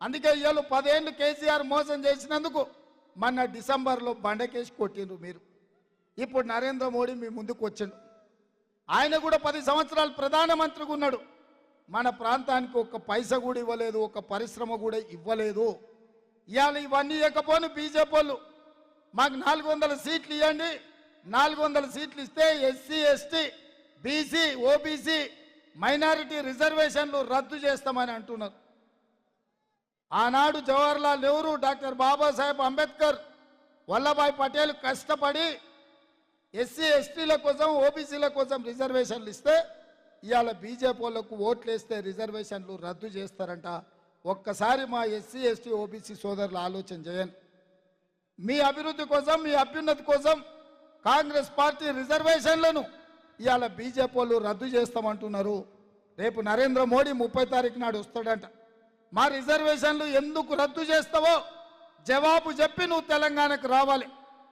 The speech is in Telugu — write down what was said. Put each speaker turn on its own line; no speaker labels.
అందుకే ఇవాళ పదేళ్ళు కేసీఆర్ మోసం చేసినందుకు మొన్న డిసెంబర్లో బండకేసి కొట్టిండ్రు మీరు. ఇప్పుడు నరేంద్ర మోడీ మీ ముందుకు వచ్చిండు. ఆయన కూడా పది సంవత్సరాలు ప్రధానమంత్రిగా ఉన్నాడు. మన ప్రాంతానికి ఒక పైస కూడా ఇవ్వలేదు ఒక పరిశ్రమ కూడా ఇవ్వలేదు. ఇవాళ ఇవన్నీ ఇవ్వకపోను బీజేపీ వాళ్ళు మాకు నాలుగు వందల సీట్లు ఇవ్వండి. నాలుగు వందల సీట్లు ఇస్తే SC ST BC OBC minority రిజర్వేషన్లు రద్దు చేస్తామని అంటున్నారు. ఆనాడు జవహర్లాల్ నెహ్రూ డాక్టర్ బాబాసాహెబ్ అంబేద్కర్ వల్లభాయ్ పటేల్ కష్టపడి ఎస్సీ ఎస్టీల కోసం ఓబీసీల కోసం రిజర్వేషన్లు ఇస్తే ఇవాళ బీజేపీ వాళ్ళకు ఓట్లు వేస్తే రిజర్వేషన్లు రద్దు చేస్తారంట. ఒక్కసారి మా ఎస్సీ ఎస్టీ ఓబీసీ సోదరులు ఆలోచన చేయండి మీ అభివృద్ధి కోసం మీ అభ్యున్నతి కోసం కాంగ్రెస్ పార్టీ రిజర్వేషన్లను ఇవాళ బీజేపీ వాళ్ళు రద్దు చేస్తామంటున్నారు. రేపు నరేంద్ర మోడీ ముప్పై తారీఖు నాడు వస్తాడంట. మా రిజర్వేషన్లు ఎందుకు రద్దు చేస్తావో జవాబు చెప్పి నువ్వు తెలంగాణకు రావాలి.